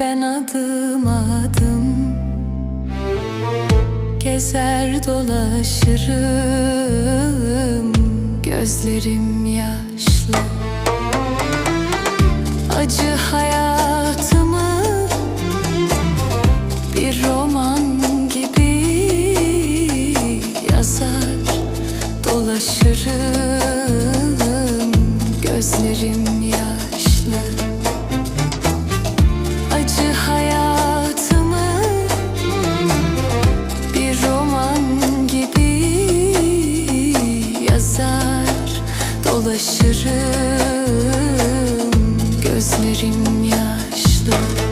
Ben adım adım Gezer dolaşırım. Gözlerim yaşlı Acı hayat dolaşırım. Gözlerim yaşlı.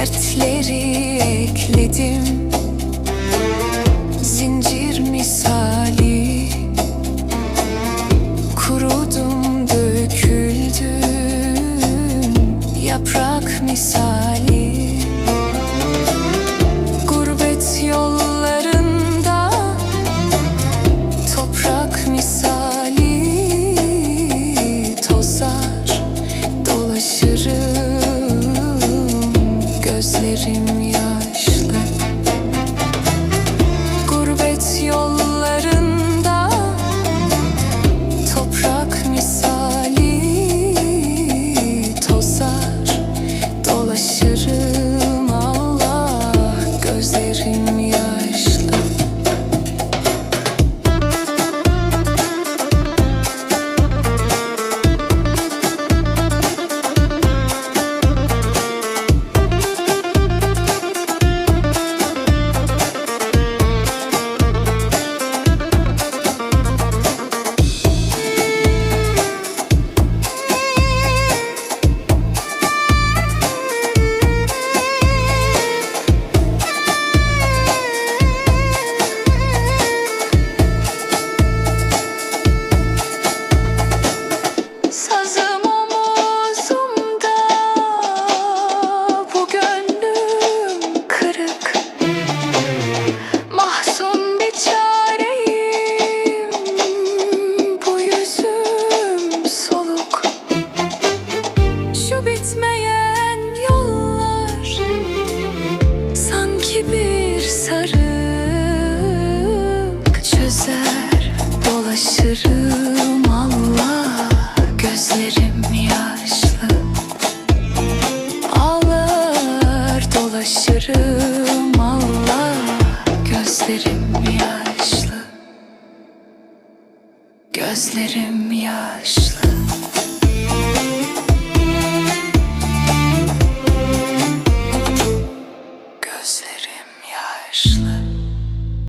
dertleri ekledim. Shame. Bitmeyen yollar. Sanki bir sarık Çözer dolaşırım Allah Gözlerim yaşlı. Ağlar dolaşırım Allah Gözlerim yaşlı. Gözlerim yaşlı.